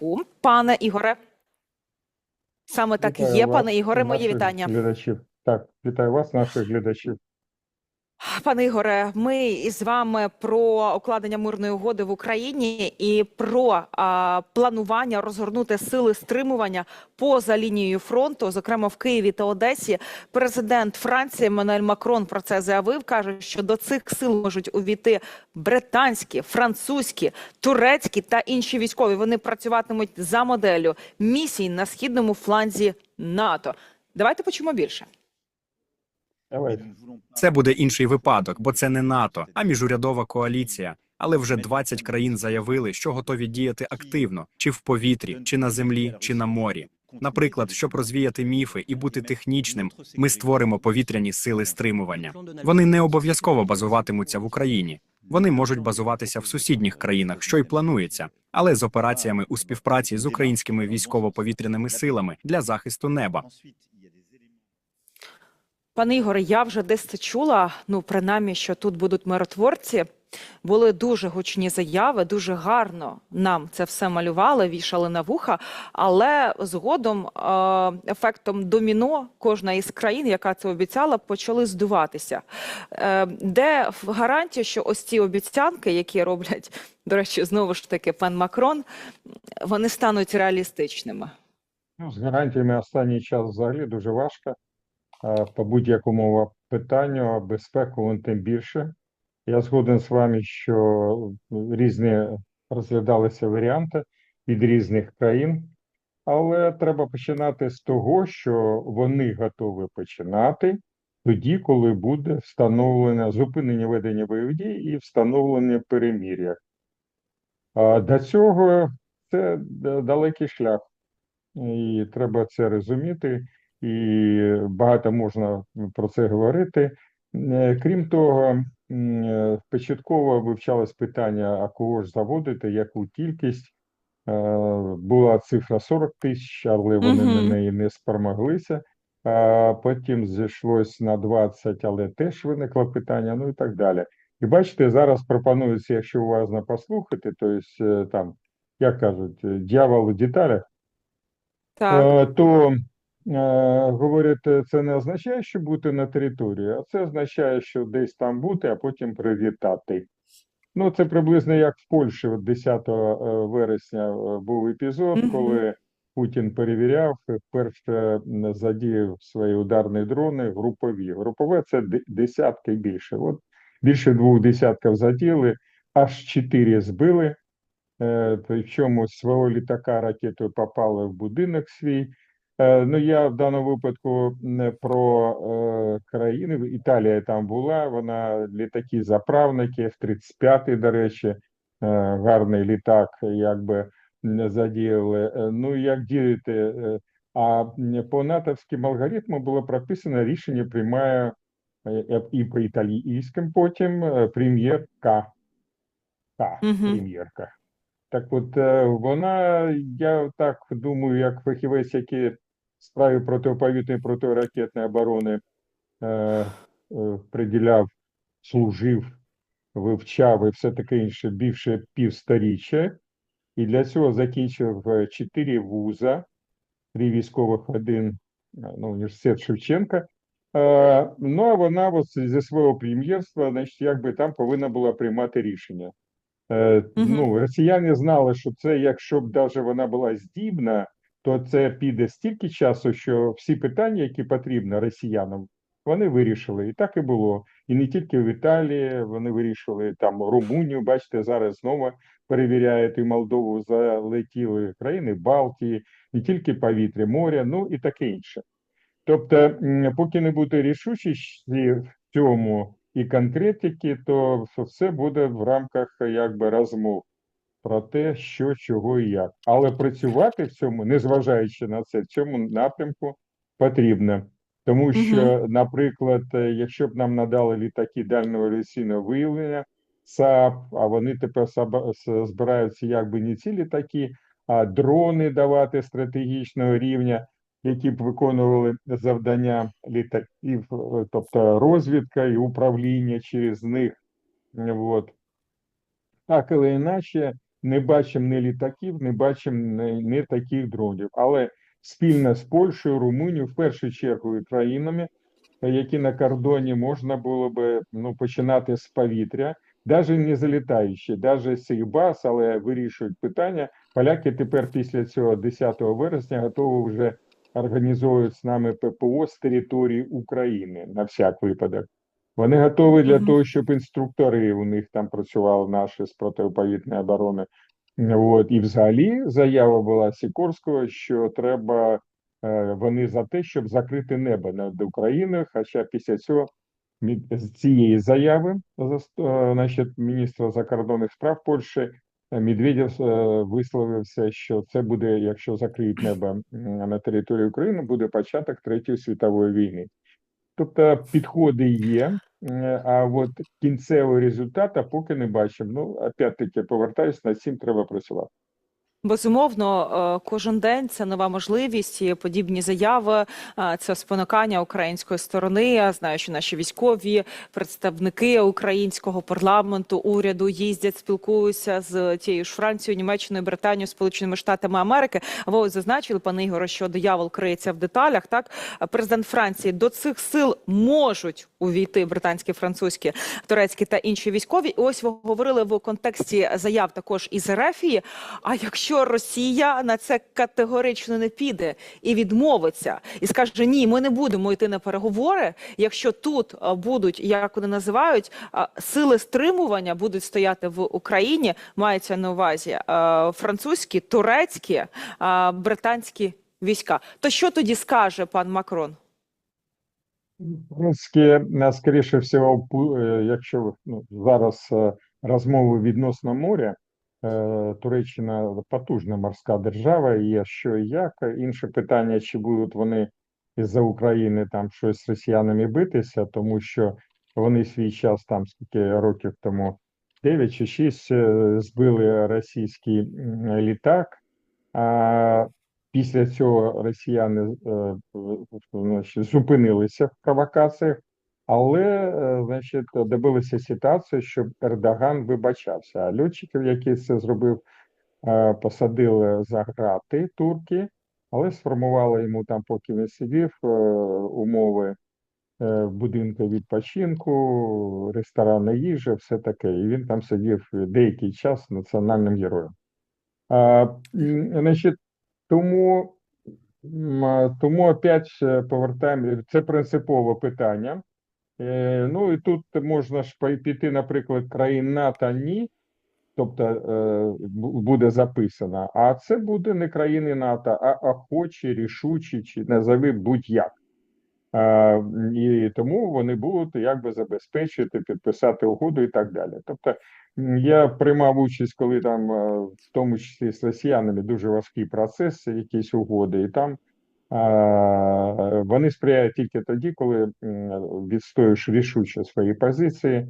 зв'язку. Пане Ігоре, саме так і є. Пане Ігоре, мої вітання. Глядачів. Так, вітаю вас, наших глядачів. Пане Ігоре, ми із вами про укладення мирної угоди в Україні і про а, планування розгорнути сили стримування поза лінією фронту, зокрема в Києві та Одесі. Президент Франції Еммануель Макрон про це заявив. каже, що до цих сил можуть увійти британські, французькі, турецькі та інші військові. Вони працюватимуть за моделлю місій на східному фланзі НАТО. Давайте почуємо більше. Це буде інший випадок, бо це не НАТО, а міжурядова коаліція. Але вже 20 країн заявили, що готові діяти активно, чи в повітрі, чи на землі, чи на морі. Наприклад, щоб розвіяти міфи і бути технічним, ми створимо повітряні сили стримування. Вони не обов'язково базуватимуться в Україні. Вони можуть базуватися в сусідніх країнах, що й планується, але з операціями у співпраці з українськими військово-повітряними силами для захисту неба. Пане Ігоре, я вже десь це чула. Ну, принаймні, що тут будуть миротворці. Були дуже гучні заяви, дуже гарно нам це все малювали, вішали на вуха. Але згодом е, ефектом доміно кожна із країн, яка це обіцяла, почали здуватися. Е, де гарантія, що ось ці обіцянки, які роблять, до речі, знову ж таки пан Макрон, вони стануть реалістичними? Ну, з гарантіями останній час взагалі дуже важко. А По будь-якому питанню, безпеку тим більше. Я згоден з вами, що різні розглядалися варіанти від різних країн, але треба починати з того, що вони готові починати тоді, коли буде встановлено зупинення ведення бойових дій і встановлення перемір'я. До цього це далекий шлях. І треба це розуміти, і багато можна про це говорити. Е, Крім того, е, початково вивчалось питання, а кого ж заводити, яку кількість. Е, Була цифра 40 тисяч, але вони на неї не спромоглися. А Потім зійшлось на 20, але теж виникло питання, ну і так далі. І бачите, зараз пропонується, якщо уважно послухати, то есть, е, там, як кажуть, дьявол у деталях. Так. То е, говорять, е, це не означає, що бути на території, а це означає, що десь там бути, а потім привітати. Ну, це приблизно як в Польщі, от 10 е, вересня е, був епізод, коли Путін перевіряв, вперше задіяв свої ударні дрони групові. Групове це десятки більше. От більше двох десятків заділи, аж чотири збили. Причому з свого літака ракетою попали в будинок свій. Е, Ну, я в даному випадку не про е, країни. Італія там була, вона літаки заправники, F-35, до речі, е, гарний літак, якби не задіяли. Е, Ну, як діяти? Е, А по натовським алгоритмам було прописано рішення приймає і по італійським потім прем'єрка. Та, прем'єрка. Так от вона, я так думаю, як фахівець, який справі протиповітряної протиракетної оборони е, е, приділяв, служив, вивчав і все таке інше більше півсторіччя, і для цього закінчив е, чотири вуза, три військових, один е, ну, університет Шевченка. Е, ну а вона от зі свого прем'єрства, значить, якби там повинна була приймати рішення. Е, Мгм. Ну, росіяни знали, що це, якщо б навіть вона була здібна, то це піде стільки часу, що всі питання, які потрібні росіянам, вони вирішили. І так і було. І не тільки в Італії, вони вирішили там Румунію. Бачите, зараз знову перевіряють і Молдову залетіли країни Балтії, не тільки повітря, моря, ну і таке інше. Тобто, поки не буде рішучості в цьому і конкретики, то все буде в рамках якби розмов про те, що, чого і як. Але працювати в цьому, незважаючи на це, в цьому напрямку потрібно. Тому що, наприклад, е, якщо б нам надали літаки дальнього авіаційного виявлення, САП, а вони тепер збираються якби не ці літаки, а дрони давати стратегічного рівня, які б виконували завдання літаків, е, тобто розвідка і управління через них. От. Так, але іначе не бачимо ні літаків, не бачимо ні, таких дронів. Але спільно з Польщею, Румунією, в першу чергу і країнами, які на кордоні можна було би ну, починати з повітря, навіть не залітаючи, навіть цих баз, але вирішують питання. Поляки тепер після цього 10 вересня готові вже організовують з нами ППО з території України на всяк випадок. Вони готові для Мгм. того, щоб інструктори у них там працювали наші з протиповітряної оборони. От і взагалі заява була Сікорського, що треба е, вони за те, щоб закрити небо над Україною. Хоча після цього цієї заяви е, значить, міністра закордонних справ Польщі е, Медведєв висловився, що це буде, якщо закриють небо на території України, буде початок Третьої світової війни. Тобто підходи є, а от кінцевого результату поки не бачимо. Ну, опять-таки, повертаюся, над цим треба працювати. Безумовно, е, кожен день це нова можливість і подібні заяви. е, Це спонукання української сторони. Я знаю, що наші військові представники українського парламенту, уряду їздять, спілкуються з тією ж Францією, Німеччиною, Британією, Сполученими Штатами Америки. А ви ось зазначили, пане Ігоре, що диявол криється в деталях. Так, президент Франції до цих сил можуть увійти британські, французькі, турецькі та інші військові. І ось ви говорили в контексті заяв також із Ерефії. А якщо Росія на це категорично не піде і відмовиться, і скаже ні, ми не будемо йти на переговори. Якщо тут будуть, як вони називають, сили стримування будуть стояти в Україні, мається на увазі французькі, турецькі, британські війська. То що тоді скаже пан Макрон? Е, скоріше всього, е, якщо ну, зараз е, розмови відносно моря, Туреччина потужна морська держава, є що і як. Інше питання, чи будуть вони із-за України там щось з росіянами битися, тому що вони свій час там скільки років тому 9 чи 6 е, збили російський літак. А після цього росіяни е, значить, зупинилися в провокаціях, але е, значить, добилися ситуації, щоб Ердоган вибачався. А льотчиків, які це зробив, е, посадили за грати турки, але сформували йому там, поки він сидів, е, умови будинку відпочинку, ресторани їжі, все таке. І він там сидів деякий час національним героєм. А, значить, тому, тому опять повертаємо, це принципове питання. Е, Ну і тут можна ж піти, наприклад, країн НАТО ні, тобто е, буде записано, а це буде не країни НАТО, а охочі, рішучі, чи назови будь-як. Е, І тому вони будуть якби забезпечити, підписати угоду і так далі. Тобто я приймав участь, коли там, в тому числі з росіянами, дуже важкий процес, якісь угоди, і там вони сприяють тільки тоді, коли відстоюєш рішуче свої позиції.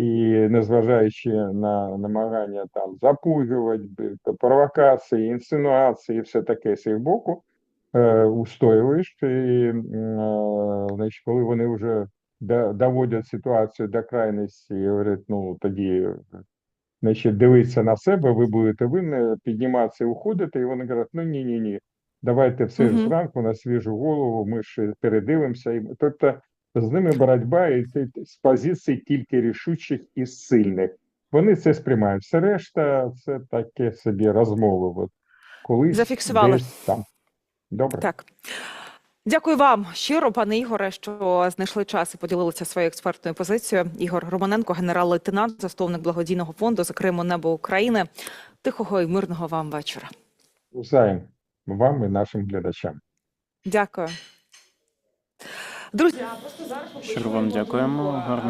І незважаючи на намагання там запугувати, провокації, інсинуації, все таке з їх боку, е, устоюєш, і е, значить, коли вони вже доводять ситуацію до крайності і говорять, ну тоді значить, дивіться на себе, ви будете винні, підніматися і уходити, і вони кажуть, ну ні, ні, ні, давайте все Мгм. зранку на свіжу голову, ми ж передивимося. Тобто з ними боротьба і це з позицій тільки рішучих і сильних. Вони це сприймають. Все решта це таке собі розмови. От колись Зафіксували. десь там. Добре. Так. Дякую вам щиро, пане Ігоре, що знайшли час і поділилися своєю експертною позицією. Ігор Романенко, генерал-лейтенант, засновник благодійного фонду за Криму Небо України. Тихого і мирного вам вечора. Взаєм вам і нашим глядачам. Дякую. Друзі, просто зараз Щиро вам дякуємо. Гарного